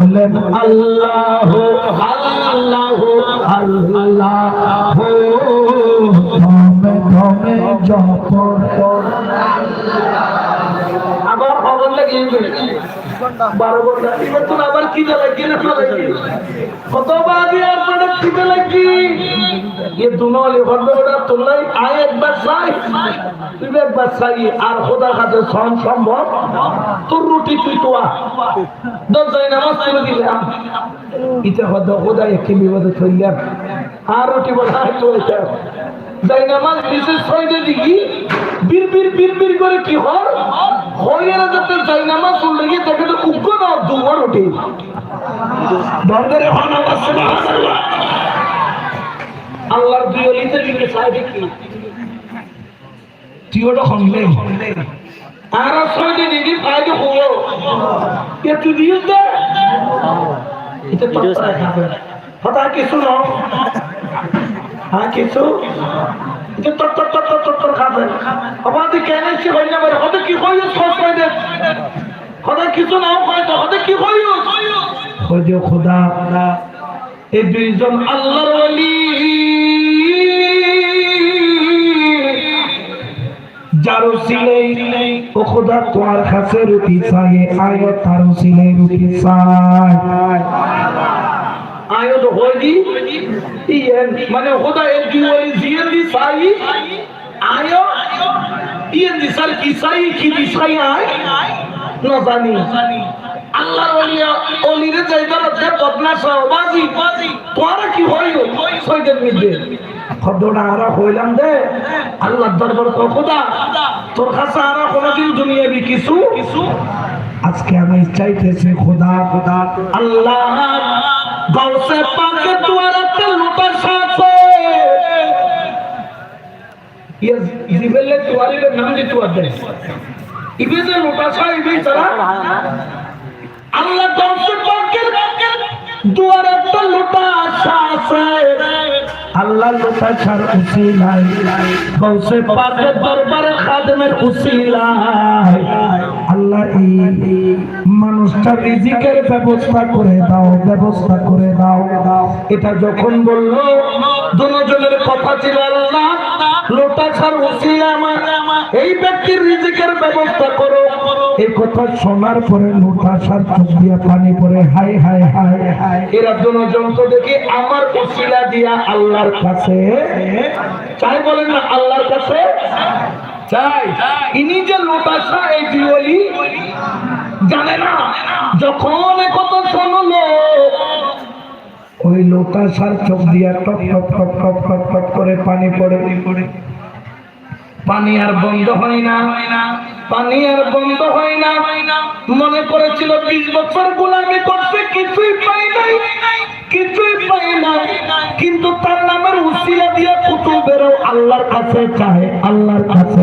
বললেন আল্লাহ আল্লাহ আল্লাহ ধমে ধমে জপ আবার খবর লাগিয়ে বারো ঘণ্টা। এবার তোর আবার কি লাগি না লাগি কতবার আর পরে খিদে লাগি এ ভদ্রটা তোলাই আয় একবার চাই। তুই একবার চাই, আর কাছে সন সম্ভব। তোর রুটি তুই দশ যাই নামাজ দিলাম বিপদে আর রুটি বলা তো এটা। নামাজ বিশেষ ছয়টা দিকে বীর বীর বীর বীর করে কি হয়ে না যাতে যাই নামাজ পড়লে গিয়ে তাকে তো উগ্র না সুবহানাল্লাহ আল্লাহর দুই অলিতে দিকে সাইডে কি তুই ওটা হনলে আর ছয়টা দিকে ফায়দা হলো এ তুই দিস দে। এটা হতা কিছু না। হ্যাঁ কিছু। যে খাবে। আমাদের কেন সে হয় না বলে কি সব কই দে হতে কিছু নাও কয়, তো হতে কি খোদা, এই দুইজন আল্লাহর খোদা চাই, আয় চাই। মানে খোদা, এই দুই ওলি জিয়েন দি সাই আয়ো ইয়েন দি কি সাই কি দি আয়। না জানি। আল্লাহর ওলিয়া ওলিরে যাইবার আছে বদমাশ, বাজি। তোরা কি হইও সৈদের মিদে খদ্দটা আমরা হইলাম দে আল্লাহর দরবার তো খোদা, তোর কাছে আর কোনোদিন দুনিয়াবি কিছু কিছু? আজকে আমি চাইতেছি, খোদা খোদা, আল্লাহ গৌসে পাকে দুয়ারাতে লুটার সাথে। ইয়ে জিবেলে তুয়ারিলে নাম দি তুয়ার দে ইবে যে লুটা সা ইবে তারা আল্লাহ দর্শক বরকের দুয়ার একটা লোটা আশা আছে। আল্লাহ লোটা ছাড় উসিলাই গৌসে পাকে দরবারে খাদেমের উসিলায় আল্লাহ এই মানুষটা রিজিকের ব্যবস্থা করে দাও, ব্যবস্থা করে দাও। এটা যখন বলল, দুজনের কথা ছিল আল্লাহ এরা দুজন তো আমার উসিলা দিয়া আল্লাহর কাছে চাই বলেন না কাছে? চাই। ইনি যে লোটাসা এই জিওলি জানে না। যখন কথা শুনলো, ওই লোটা সার চোখ দিয়া টপ টপ টপ টপ টপ টপ করে পানি পড়ে। পড়ে পানি আর বন্ধ হয় না। পানি আর বন্ধ হয় না। মনে করেছিল, বিশ বছর গোলামি করছে, কিছুই পাই নাই। কিছুই পাই নাই। কিন্তু তার নামের উসিলা দিয়ে কুতুবেরও আল্লাহর কাছে চায়, আল্লাহর কাছে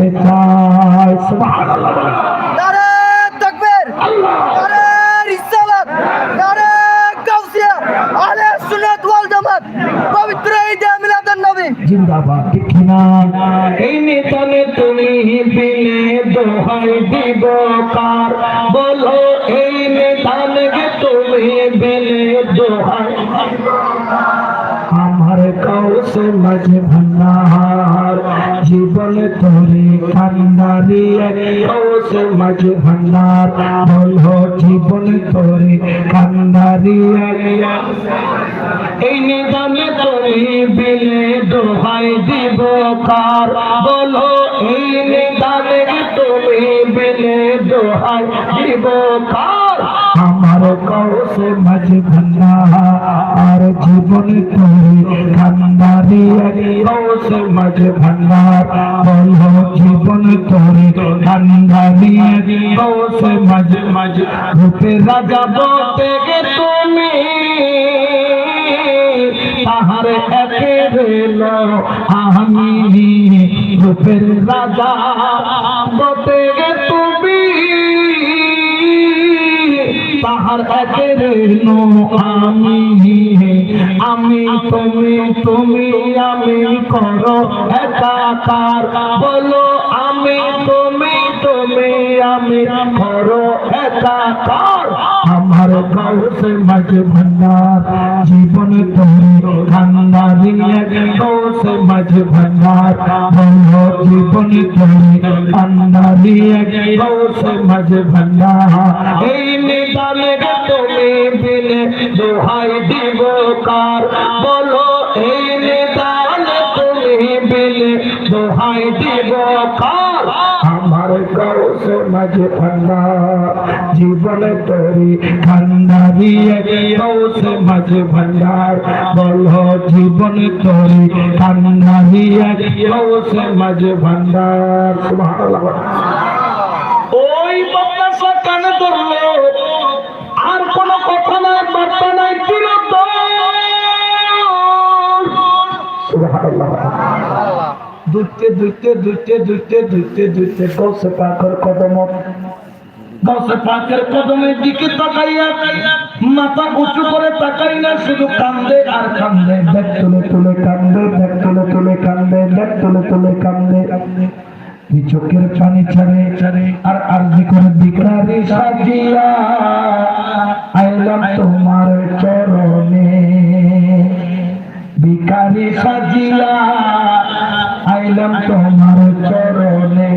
মাঝে ভান্ডার বলো জীবন তোরে কান্দারি এই নিদানে তুমি বিলে দোহাই দিব কার এই নিদানে তুমি বিলে দোহাই দিব কার আমার কাউসে মাঝে ভান্ডার জীবন তোরে কান্দারি কাউসে মাঝে ভান্ডার বলো, জীবন তোরে কান্দারি কাউসে মাঝে মাঝে রূপে রাজা বলতে তুমি, তাহার একে রেল আমি রূপের রাজা বলতে তাহার একে রেল আমি আমি তুমি তুমি আমি করো একাকার। বলো আমি তুমি তুমি আমি করো একাকার আমার গৌসে মাঝে ভান্ডার জীবন তোরে কান্দারি গৌসে মাঝে ভান্ডার। বলো জীবন তোরে কান্দারি গৌসে মাঝে ভান্ডার। এই নিদানে তুমি বিনে দোহাই দিব কার? বলো গৌসে মাঝে ভান্ডার, জীবন ঠান্ডা দিয়ে গৌসে মাঝে ভান্ডার। বলো জীবন ঠান্ডা দিয়ে গৌসে মাঝে ভান্ডার। ওই বাবা ধরলো দুইতে দুইতে দুইতে দুইতে দুইতে দুইতে গৌসে পাখর কদম গৌসে পাকের কদমের দিকে তাকাইয়া মাথা উঁচু করে তাকাই না শুধু কান্দে আর কান্দে। ব্যাগ তুলে তুলে কান্দে ব্যাগ তুলে তুলে কান্দে ব্যাগ তুলে তুলে কান্দে। এই চোখের পানি ছাড়ে ছাড়ে, আর আর আরজি করে বিকরারি সাজিয়া আইলাম তোমার চরণে। ভিকারি সাজিয়া আইলাম তোমার চরণে।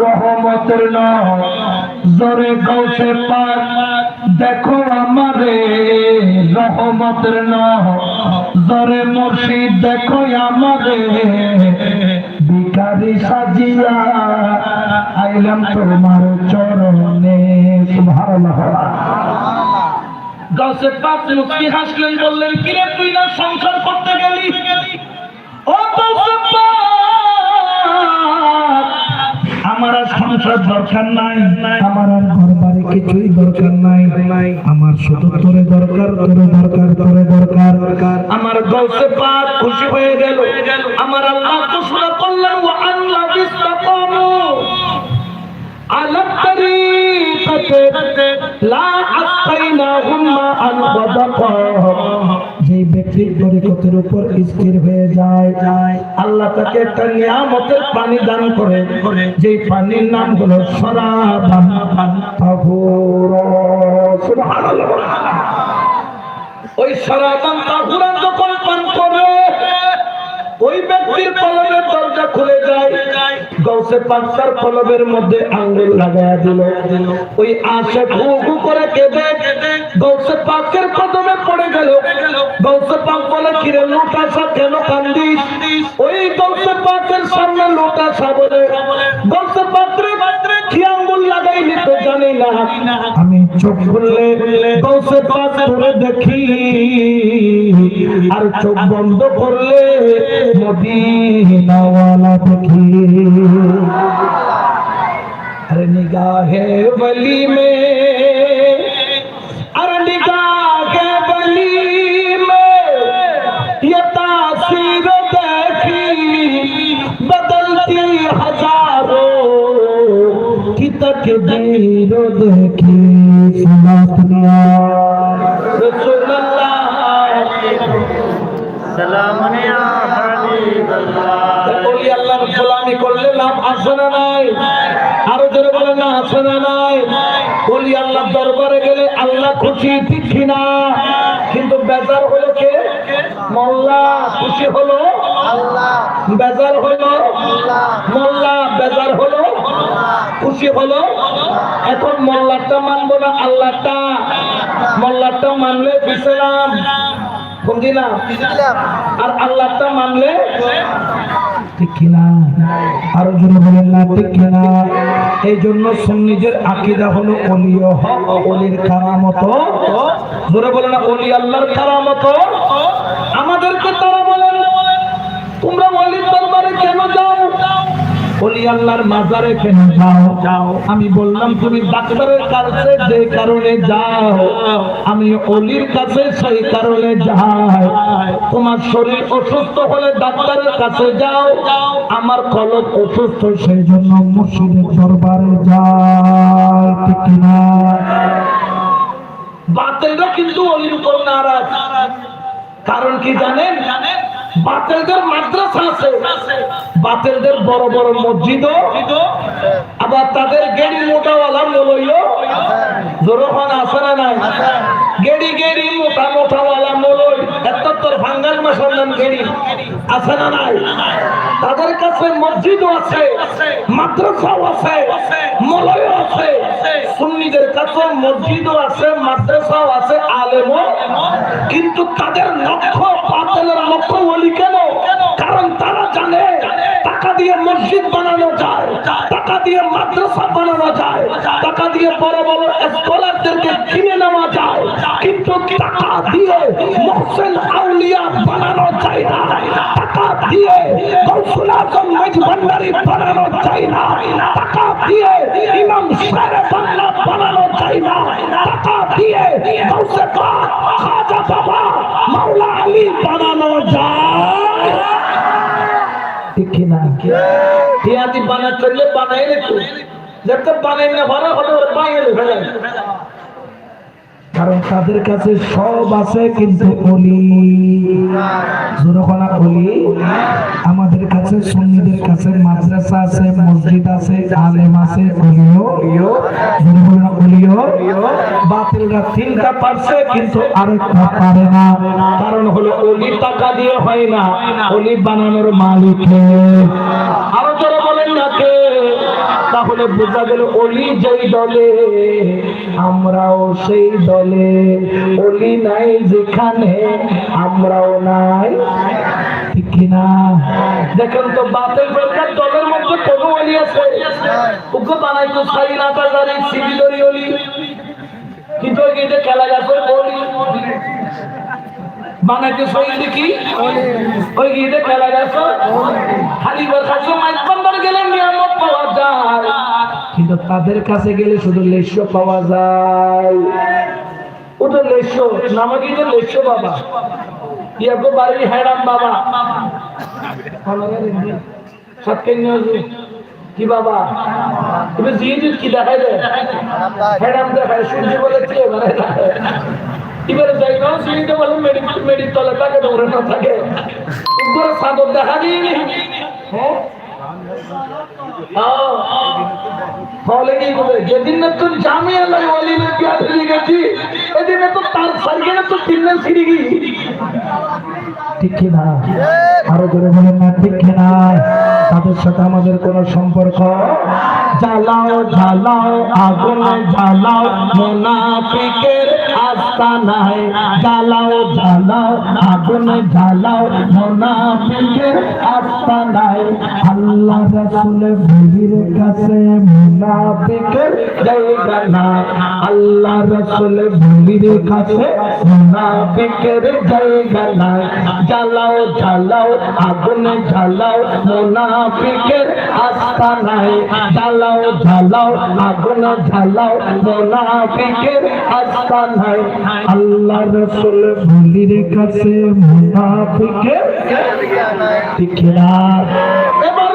রহমতের জরে গৌসে পাক। দেখো আমারে, রহমতের জরে মুর্শিদ, দেখো আমারে। ভিকারি সাজিয়া আইলাম তোমার চরণে। সুবহানাল্লাহ। মুক্তি হাসলেন, বললেন, কিরে তুই না সংসার করতে গেলি? ও ব্যবসার দরকার নাই। আমার আর দরকার নাই। দরকার তোরে দরকার আমার গলসে পাক খুশি হয়ে গেল। আমার আল্লাহ আল্লাহ ইস্তাকামু আলা তারিকাতে লা আসাইনাহুম যে ব্যক্তির তরিকতের উপর স্থির হয়ে যায়। আল্লাহ তাকে একটা নিয়ামতের পানি দান করে। যে পানির নাম হলো সরাবান। ওই সরাবান তাহুরা যখন পান করে ওই ব্যক্তির কলমের দরজা খুলে যায়। গৌসে পাঁচটার কলমের মধ্যে আঙ্গুল লাগায়া দিল। ওই আশে ঘু করে কেঁদে গৌসে পাকের কদমে পড়ে গেল। গৌসে পাক বলে কিরে লোটাসা কেন কান্দিস? ওই গৌসে পাকের সামনে লোটাসা বলে গৌসে পাত্রে কি আমি চোখ খুললে কৌশে পাশ ধরে দেখি। আর চোখ বন্ধ করলে মদিনাওয়ালা দেখি। আরে নিগাহে বলি মে খুশি ঠিক কিনা কিন্তু বেজার হলো কে? মোল্লা। খুশি হলো? বেজার হলো? মোল্লা। বেজার হলো? খুশি হলো? এখন মোল্লারটা মানবো না আল্লাহটা মোল্লারটা মানলে বিশ্রাম। বুঝি না? আর আল্লাহটা মানলে ঠিক আরও বলেন না কিনা? এই জন্য হলো জোরে বলে না আল্লাহর আমাদেরকে তারা বলেন তোমরা ওলির দরবারে কেন যাও অলি আল্লাহর মাজারে কেন যাও? যাও। আমি বললাম তুমি ডাক্তারের কাছে যে কারণে যাও আমি অলির কাছে সেই কারণে যাই। তোমার শরীর অসুস্থ হলে ডাক্তারের কাছে যাও। আমার কলব অসুস্থ সেই জন্য মুর্শিদের দরবারে যাই। ঠিক বাতিলরা কিন্তু অলির উপর নারাজ। কারণ কি জানেন? জানেন? বাতেলদের মাদ্রাসা আছে। বাতেলদের বড় বড় মসজিদও। আবার তাদের গেড়ি মোটাওয়ালা মলইও জোরখান আছে না নাই? গেড়ি গেড়ি মোটা মোটাওয়ালা মলই একাত্তর ভাঙ্গাল মাসাল্লাম গেড়ি। আছে না নাই? তাদের কাছে আছে, মাদ্রাসাও আছে, মলয়ও আছে। সুন্নিদের কাছে মসজিদও আছে, মাদ্রাসাও আছে। কিন্তু তাদের লক্ষ্য বাতিলের লক্ষ্য বলি কেন? কারণ তারা জানে টাকা দিয়ে মসজিদ বানানো যায়, টাকা দিয়ে মাদ্রাসা বানানো যায়, টাকা দিয়ে বড় বড় স্কলারদেরকে কিনে নেওয়া যায়, কিন্তু টাকা দিয়ে মহসেন আউলিয়া বানানো যায় না। টাকা দিয়ে গৌসুল আজম মেজভান্ডারি বানানো যায় না। টাকা দিয়ে ইমাম সাহেব বাংলা বানানো যায় না। টাকা দিয়ে গৌসে পাক খাজা বাবা মাওলা আলী বানানো যায়। ঠিক কিনা টিয়াদি বানা চললে বানাই রেখো যাতে বানাই না ভালো হলে বাইরে ফেলে। কারণ তাদের কাছে সব আছে, কিন্তু অলি। জোরকলা অলি। আমাদের কাছে সুন্নিদের কাছে মাদ্রাসা আছে, মসজিদ আছে, আলেম আছে, অলিও। জোরকলা বাতিলরা পারছে, কিন্তু পারে না। কারণ হলো অলি টাকা দিয়ে হয় না, অলি বানানোর মালিক আরও যারা বলেন না কে? তাহলে বোঝা গেল অলি যেই দলে, আমরাও সেই দলে। অলি নাই যেখানে, আমরাও নাই। ঠিক কিনা? দেখেন তো বাতের বেকার দলের মধ্যে কোন অলি আছে? ওকে বানাই তো সাই না তাজারি সিবিলরি অলি কিন্তু ওই যে খেলা অলি বানাইতে সই দেখি? ওই গিয়ে খেলা যাচ্ছে খালি বার খাচ্ছে মাইক গেলে নিয়ামত পাওয়া যায়। কিন্তু তাদের কাছে গেলে শুধু লেস্য পাওয়া যায়। ওটা লেশো নামে কি লেশো বাবা। ইয়াকো বাড়ি হ্যাডাম বাবা কি বাবা? তুমি জিয়ে কি দেখাই দে? হ্যাডাম দেখায়, সূর্য বলে কি মানে এবারে যাই না? সিঁড়িতে বলে মেডিকেল মেডিকেল তলে থাকে না থাকে। উপরে সাদর দেখা দিইনি। হ্যাঁ? বলে, যেদিন তুই জামিয়া লাই ওলি নে প্যার গেছি এদিন তো তার সাইকেলে তো তিন সিঁড়ি গি ঠিক না, ঠিক কিনা? তাদের সাথে আমাদের কোনো সম্পর্ক? জ্বালাও জ্বালাও, আগুনে জ্বালাও, মোনাফিকের আস্তানায় জ্বালাও জ্বালাও, আগুনে জ্বালাও, মোনাফিকের আস্তানায় আল্লাহ রাসূলের নবীর কাছে মুনাফিকের জায়গা না আল্লাহ রাসূলের নবীর কাছে মুনাফিকের জায়গা না জ্বালাও জ্বালাও, আগুনে জ্বালাও আস্থা আস্তানায় জ্বালাও জ্বালাও, আগুনে জ্বালাও আস্থা আস্তানায়। আল্লাহ রাসূল বলির কাছে মোনাফিকের ঠিক না এবার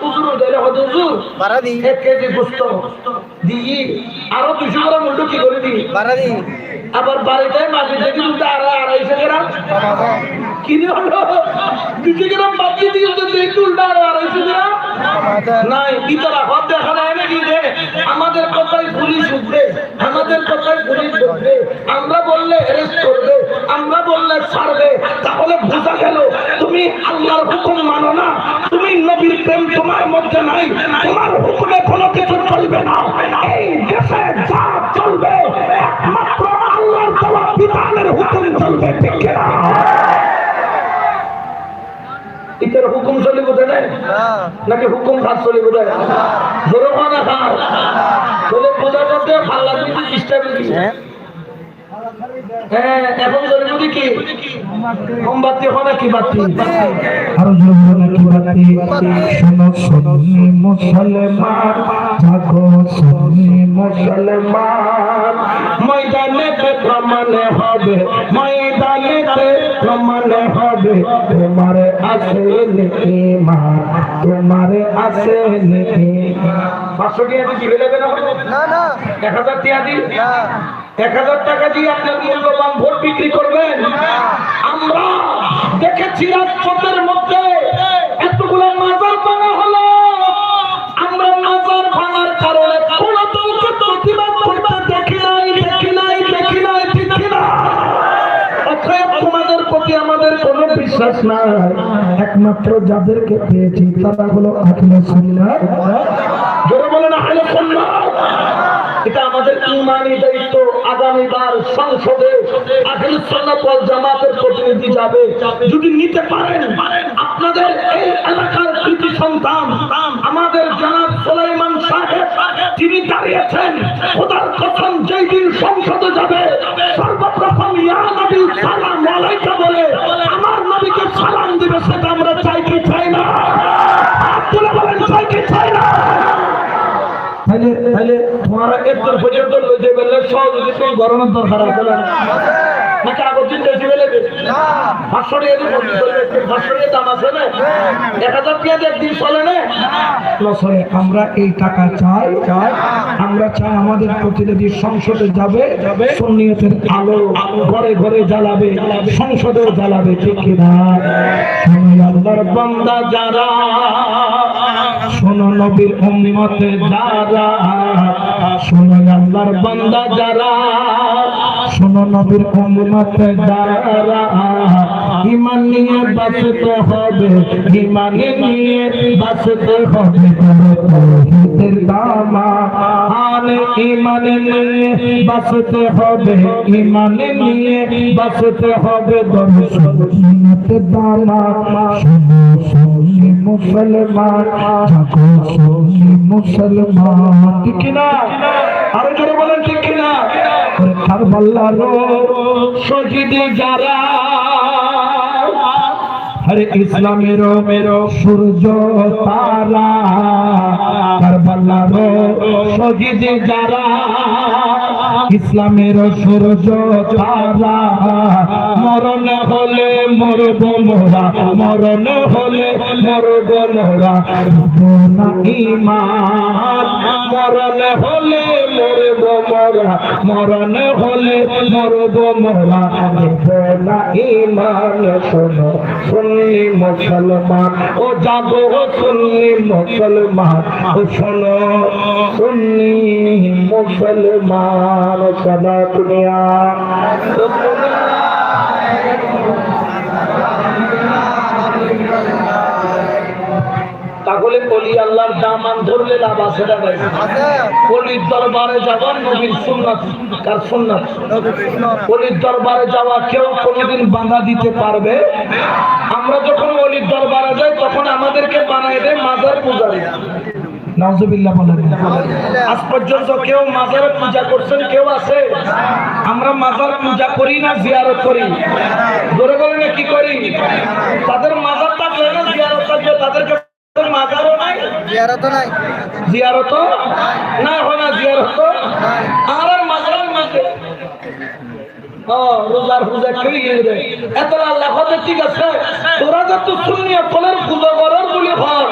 কুজুর দিলে হয়তো হুজুর এক কেজি পুস্ত। দি। আরও দুশো গ্রাম উল্টো কি করে দি? আবার বাড়িতে মাঝে থেকে আড়াই আড়াইশো গ্রাম। কিনে হলো দিয়ে দেখি উল্টা আরও নাই ইতারা হদ দেখা যায় নাকি যে আমাদের কথাই পুলিশ উঠবে, আমাদের কথাই পুলিশ উঠবে আমরা বললে করবে, আমরা বললে ছাড়বে। তাহলে বোঝা গেল, তুমি আল্লাহর হুকুম মানো না। তুমি নবীর প্রেম তোমার মধ্যে নাই। তোমার হুকুমে কোনো কিছু চলবে না। এই দেশে যা চলবে, একমাত্র আল্লাহর দেওয়া বিধানের হুকুম চলবে, ঠিক না ইতার হুকুম চলি বোধ নাই? নাকি হুকুম খাস চলি হ্যাঁ এখন চলে যদি কি? মোমবাতি হয় না বাতি? আরও জোরে বাতি? শোনো সুন্নি মুসলমান জাগো সুন্নি মুসলমান। ময়দানেতে প্রমাণে হবে হবে তোমার আছে ইমান তোমার আছে পাঁচশো দিয়ে দেবে না না এক হাজার এক হাজার টাকা দিয়ে আপনার মূল্যবান ভোট বিক্রি করবেন। আমরা দেখেছি রাজপথের মধ্যে নাই। একমাত্র যাদেরকে পেয়েছি, তারা হলো আহলে সুন্নাহ জোরে বলেন, আহলে সুন্নাহ। এটা আমাদের ইমানি দায়িত্ব। আগামীবার সংসদে জামাতের প্রতিনিধি যাবে। যদি নিতে পারেন, আপনাদের এই এলাকার কৃতি সন্তান, আমাদের জনাব সুলাইমান সাহেব, তিনি দাঁড়িয়েছেন। খোদার কসম, যেই দিন সংসদে যাবে, সর্বপ্রথম ইয়া নবী সালাম আলাইকা বলে আমার নবীকে সালাম দিবে সেটা আমরা চাই কি চাই না হাত তুলে বলেন চাই কি চাই না তাহলে তাহলে তোমারা একটু পর্যন্ত গরমের দরকার আছে টাকা পাঁচশো টাকা দাম আছে না এক হাজার একদিন চলে না। আমরা এই টাকা চাই চাই। আমরা চাই আমাদের প্রতিনিধি সংসদে যাবে সুন্নিয়তের আলো ঘরে ঘরে জ্বালাবে সংসদেও জ্বালাবে ঠিক কিনা আমি আল্লাহর বান্দা যারা শোনো নবীর উম্মতে যারা শোনো আল্লাহর বান্দা যারা শোনো নবীর উম্মতে যারা ইমান নিয়ে বাঁচতে হবে, ইমান নিয়ে বাঁচতে হবে তৌহিদের দামা। আর ইমান নিয়ে বাঁচতে হবে, ইমান নিয়ে বাঁচতে হবে দামা। মুসলমান মুসলমান। ঠিক কিনা? আরও জোরে বলেন, ঠিক কিনা? কারবাল্লার শহীদ যারা ইসলামের মেরো সূর্য তারা কারবালার শহীদ যারা। ইসলামের সূর্য তারা মরণ হলে মরব মোরা, মরণ হলে মরব মোরা। মরণ হলে মরব মোরা, মরণ হলে মরব মোরা। ইমান, শোনো সুন্নি মুসলমান, ও জাগো সুন্নি মুসলমান, ও শোনো সুন্নি মুসলমান, সদা দুনিয়া। তাহলে কলি আল্লাহর দামান ধরলে লাভ আছে না কলির দরবারে নবীর কার সুন্নাত? দরবারে যাওয়া কেউ কোনোদিন বাধা দিতে পারবে? আমরা যখন অলির দরবারে যাই, তখন আমাদেরকে বানাই দেয় মাজার পূজারি নাউজুবিল্লাহ বলেন। আজ পর্যন্ত কেউ মাজারে পূজা করছেন কেউ আছে? আমরা মাজার পূজা করি না জিয়ারত করি? ধরে বলে না কি করি? তাদের মাজার থাকলে না জিয়ারত থাকবে তাদেরকে মাজারও নাই। জিয়ারত নাই। জিয়ারত না হয় না জিয়ারত আর মাঝে? রোজার পূজা করি এত আল্লাহ ঠিক আছে? তোরা যত শুনিয়া ফলের পূজা করার বলে হয়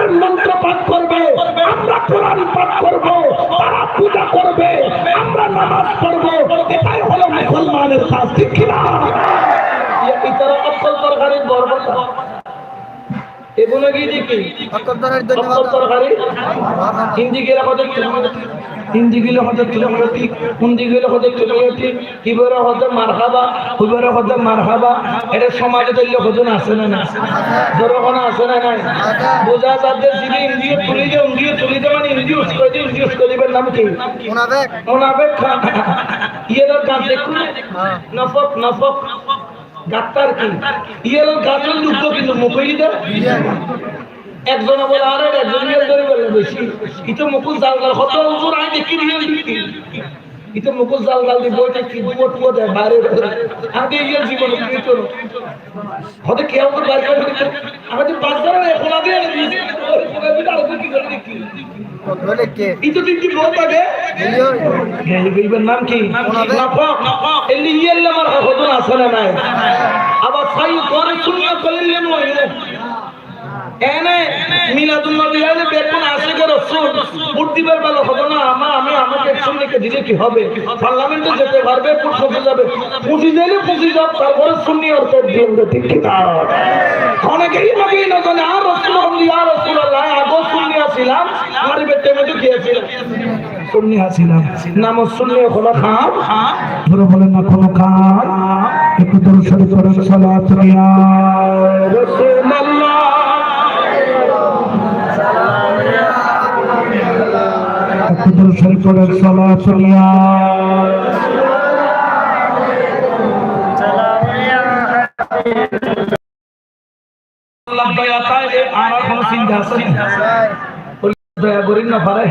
মন্ত্র পাঠ করবে। আমরা কোরআন পাঠ করব তারা পূজা করবে আমরা নামাজ পড়ব। এটাই হলো মুসলমানের শাস্তি কিনা? ইতারা অক্কল তরকারির বর্বতা এগুলো কি হিন্দি গেলে। হতে হিন্দি গেলে। হতে তুলমতি হিন্দি গেলে? হতে তুলমতি কিবারে হতে মারহাবা কিবারে হতে মারহাবা? এটা সমাজে তৈরি হতে আছে না না দরকার আছে না নাই? বোঝা যাচ্ছে যিনি ইন্ডিয়া তুলি যে ইন্ডিয়া তুলি যে মানে ইন্ডিউস করে দিয়ে ইন্ডিউস করিবেন নাম কি? খান। ইয়েলোর গাছ দেখুন। হ্যাঁ। নফক নফক। ডাক্তার কি ইয়েলোর গাছের যুদ্ধ কিন্তু মুখই দেয় একজন বলে আরে একজন ইয়ে ধরে বলে বেশি ইতো মুকুল জাল গাল কত উপর আই দেখি দিকি ইতো মুকুল জাল গাল দি বইটা কি দুবো টুবো দেয় বাইরে আগে ইয়ে জীবন কি তো হতে কেউ তো বাইরে আমাদের ধরে এখন আগে দিয়েছে কি করে দেখি বলে কে ইতো বহুত আগে। মিলিয়ন। গরিবের নাম কি? মোনাফেক। নাফক এলি ইয়েল্লে মার হদন আছে নাই। আবার সাই করে শুনিয়া কলিলে নয় এনে মিলাদুন নবী আইলে বেতন আসে করে রাসূল। ভোট দিবার হবে না আমা আমি আমাকে একশন লিখে দিলে কি হবে? পার্লামেন্টে যেতে পারবে ভোট পৌঁছে যাবে। পুঁজি দিলে পুঁজি যাব তারপরে শুনি আর তো দিন ঠিক ঠিক অনেকেই নবী না জানে আর রাসূল শুনি আসিলাম আমার বেটে মেটে গিয়েছিলাম নাম শুনি হলো খান ধরে বলেন না কোনো কাজ একটু দূর সরে করেন সালাত রিয়া রাসূলুল্লাহ। একটু দূর সরে করেন সালাত রিয়া আল্লাহ দয়া তাই আর কোনো চিন্তা আছে? দয়া করেন না পারে।